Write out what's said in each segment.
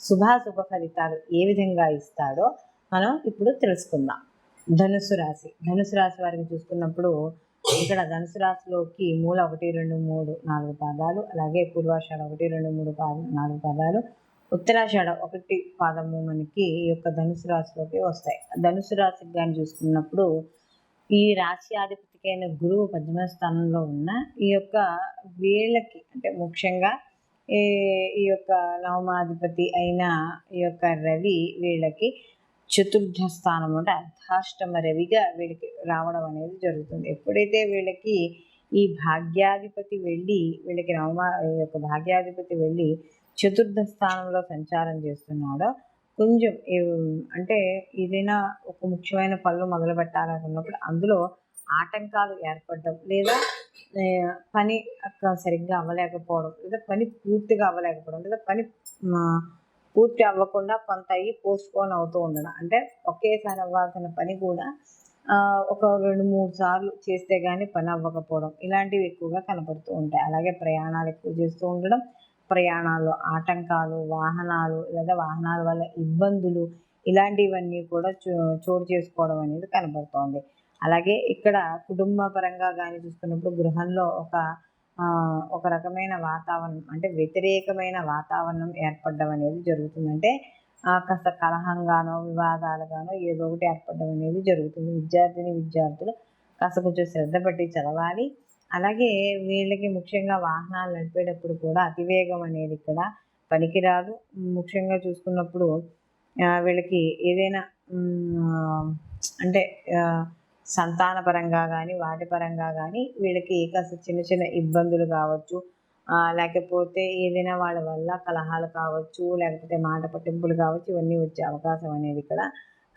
శుభాశుభ ఫలితాలు ఏ విధంగా ఇస్తాడో మనం ఇప్పుడు తెలుసుకుందాం. ధనుసు రాశి. ధనుసు రాశి వారికి చూసుకున్నప్పుడు ఇక్కడ ధనుసు రాశిలోకి మూల ఒకటి రెండు మూడు నాలుగు పాదాలు అలాగే పూర్వాషాఢ ఒకటి రెండు మూడు పాద నాలుగు పాదాలు ఉత్తరాషాఢ ఒకటి పాదము మనకి ఈ యొక్క ధనుసు రాశిలోకి వస్తాయి. ధనుసు రాశికి కానీ చూసుకున్నప్పుడు ఈ రాశి ఆధిపతికైన గురువు పద్మ స్థానంలో ఉన్న ఈ యొక్క వీళ్ళకి అంటే ముఖ్యంగా ఈ ఈ యొక్క నవమాధిపతి అయిన ఈ యొక్క రవి వీళ్ళకి చతుర్థ స్థానం అంటే అర్ధాష్టమ రవిగా వీళ్ళకి రావడం అనేది జరుగుతుంది. ఎప్పుడైతే వీళ్ళకి ఈ భాగ్యాధిపతి వెళ్ళి వీళ్ళకి నవమా ఈ యొక్క భాగ్యాధిపతి వెళ్ళి చతుర్థ స్థానంలో సంచారం చేస్తున్నాడో కొంచెం అంటే ఏదైనా ఒక ముఖ్యమైన పనులు మొదలు పెట్టాలనుకున్నప్పుడు అందులో ఆటంకాలు ఏర్పడడం లేదా పని సరిగ్గా అవ్వలేకపోవడం లేదా పని పూర్తిగా అవ్వలేకపోవడం లేదా పని పూర్తి అవ్వకుండా కొంత అయ్యి పోస్ట్పోన్ అవుతూ ఉండడం. అంటే ఒకేసారి అవ్వాల్సిన పని కూడా ఒక రెండు మూడు సార్లు చేస్తే కానీ పని అవ్వకపోవడం ఇలాంటివి ఎక్కువగా కనపడుతూ ఉంటాయి. అలాగే ప్రయాణాలు ఎక్కువ చేస్తూ ఉండడం ప్రయాణాల్లో ఆటంకాలు వాహనాలు లేదా వాహనాల వల్ల ఇబ్బందులు ఇలాంటివన్నీ కూడా చో చోటు చేసుకోవడం అనేది కనబడుతోంది అలాగే ఇక్కడ కుటుంబ పరంగా కానీ చూసుకున్నప్పుడు గృహంలో ఒక ఒక రకమైన వాతావరణం అంటే వ్యతిరేకమైన వాతావరణం ఏర్పడడం అనేది జరుగుతుందంటే కాస్త కలహంగానో వివాదాలుగానో ఏదో ఒకటి ఏర్పడడం అనేది జరుగుతుంది. విద్యార్థిని విద్యార్థులు కాస్త కొంచెం శ్రద్ధ పెట్టి చదవాలి. అలాగే వీళ్ళకి ముఖ్యంగా వాహనాలు నడిపేటప్పుడు కూడా అతివేగం అనేది ఇక్కడ పనికిరాదు. ముఖ్యంగా చూసుకున్నప్పుడు వీళ్ళకి ఏదైనా అంటే సంతాన సంతానపరంగా కానీ వాటి పరంగా కానీ వీళ్ళకి కాస్త చిన్న చిన్న ఇబ్బందులు కావచ్చు. లేకపోతే ఏదైనా వాళ్ళ వల్ల కలహాలు కావచ్చు లేకపోతే మాట పట్టింపులు కావచ్చు ఇవన్నీ వచ్చే అవకాశం అనేది ఇక్కడ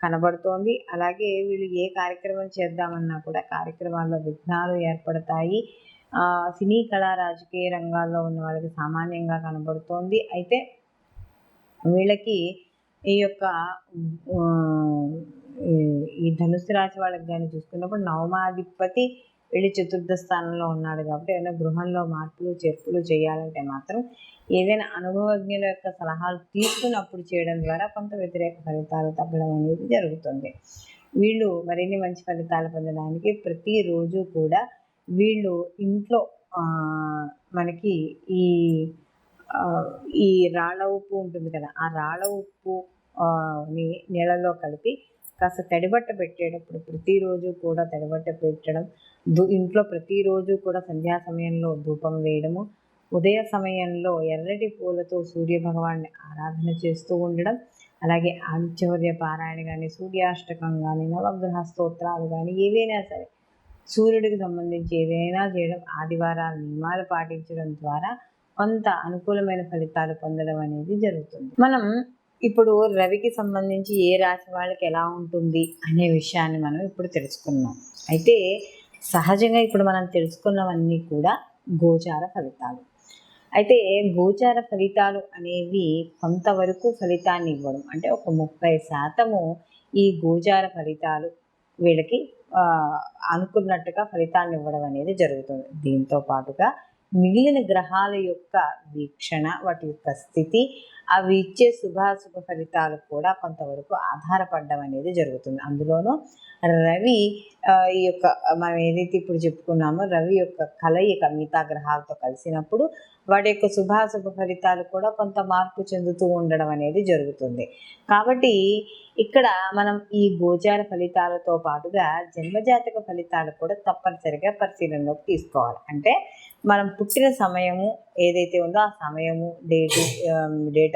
కనబడుతోంది. అలాగే వీళ్ళు ఏ కార్యక్రమం చేద్దామన్నా కూడా కార్యక్రమాల్లో విఘ్నాలు ఏర్పడతాయి. సినీ కళా రాజకీయ రంగాల్లో ఉన్న వాళ్ళకి సామాన్యంగా కనబడుతోంది. అయితే వీళ్ళకి ఈ యొక్క ఈ- ఈ ధనుసు రాశి వాళ్ళకి కానీ చూసుకున్నప్పుడు నవమాధిపతి వెళ్ళి చతుర్థ స్థానంలో ఉన్నాడు కాబట్టి ఏదైనా గృహంలో మార్పులు చేర్పులు చేయాలంటే మాత్రం ఏదైనా అనుభవజ్ఞుల యొక్క సలహాలు తీసుకున్నప్పుడు చేయడం ద్వారా కొంత వ్యతిరేక ఫలితాలు తగ్గడం అనేది జరుగుతుంది. వీళ్ళు మరిన్ని మంచి ఫలితాలు పొందడానికి ప్రతిరోజు కూడా వీళ్ళు ఇంట్లో మనకి ఈ ఈ రాళ్ళ ఉప్పు ఉంటుంది కదా ఆ రాళ్ళ ఉప్పు ని నీళ్ళలో కలిపి కాస్త తడిబట్ట పెట్టేటప్పుడు ప్రతిరోజు కూడా తడిబట్ట పెట్టడం దు ఇంట్లో ప్రతిరోజు కూడా సంధ్యా సమయంలో ధూపం వేయడము ఉదయ సమయంలో ఎర్రటి పూలతో సూర్య భగవాన్ని ఆరాధన చేస్తూ ఉండడం అలాగే ఆదిత్యవర్య పారాయణ కానీ సూర్యాష్టకం కానీ నవగ్రహ స్తోత్రాలు కానీ ఏవైనా సరే సూర్యుడికి సంబంధించి ఏదైనా చేయడం ఆదివారాల నియమాలు పాటించడం ద్వారా కొంత అనుకూలమైన ఫలితాలు పొందడం అనేది జరుగుతుంది. మనం ఇప్పుడు రవికి సంబంధించి ఏ రాశి వాళ్ళకి ఎలా ఉంటుంది అనే విషయాన్ని మనం ఇప్పుడు తెలుసుకున్నాం అయితే సహజంగా ఇప్పుడు మనం తెలుసుకున్నవన్నీ కూడా గోచార ఫలితాలు. అయితే గోచార ఫలితాలు అనేవి కొంతవరకు ఫలితాన్ని ఇవ్వడం అంటే ఒక ముప్పై శాతము ఈ గోచార ఫలితాలు వీళ్ళకి అనుకున్నట్టుగా ఫలితాన్ని ఇవ్వడం అనేది జరుగుతుంది. దీంతో పాటుగా మిగిలిన గ్రహాల యొక్క వీక్షణ వాటి యొక్క స్థితి అవి ఇచ్చే శుభాశుభ ఫలితాలు కూడా కొంతవరకు ఆధారపడడం అనేది జరుగుతుంది. అందులోనూ రవి ఈ యొక్క మనం ఏదైతే ఇప్పుడు చెప్పుకున్నామో రవి యొక్క కలయిక మిగతా గ్రహాలతో కలిసినప్పుడు వాటి యొక్క శుభాశుభ ఫలితాలు కూడా కొంత మార్పు చెందుతూ ఉండడం అనేది జరుగుతుంది. కాబట్టి ఇక్కడ మనం ఈ గోచార ఫలితాలతో పాటుగా జన్మజాతక ఫలితాలు కూడా తప్పనిసరిగా పరిశీలనలోకి తీసుకోవాలి. అంటే మనం పుట్టిన సమయము ఏదైతే ఉందో ఆ సమయము డేటు డేట్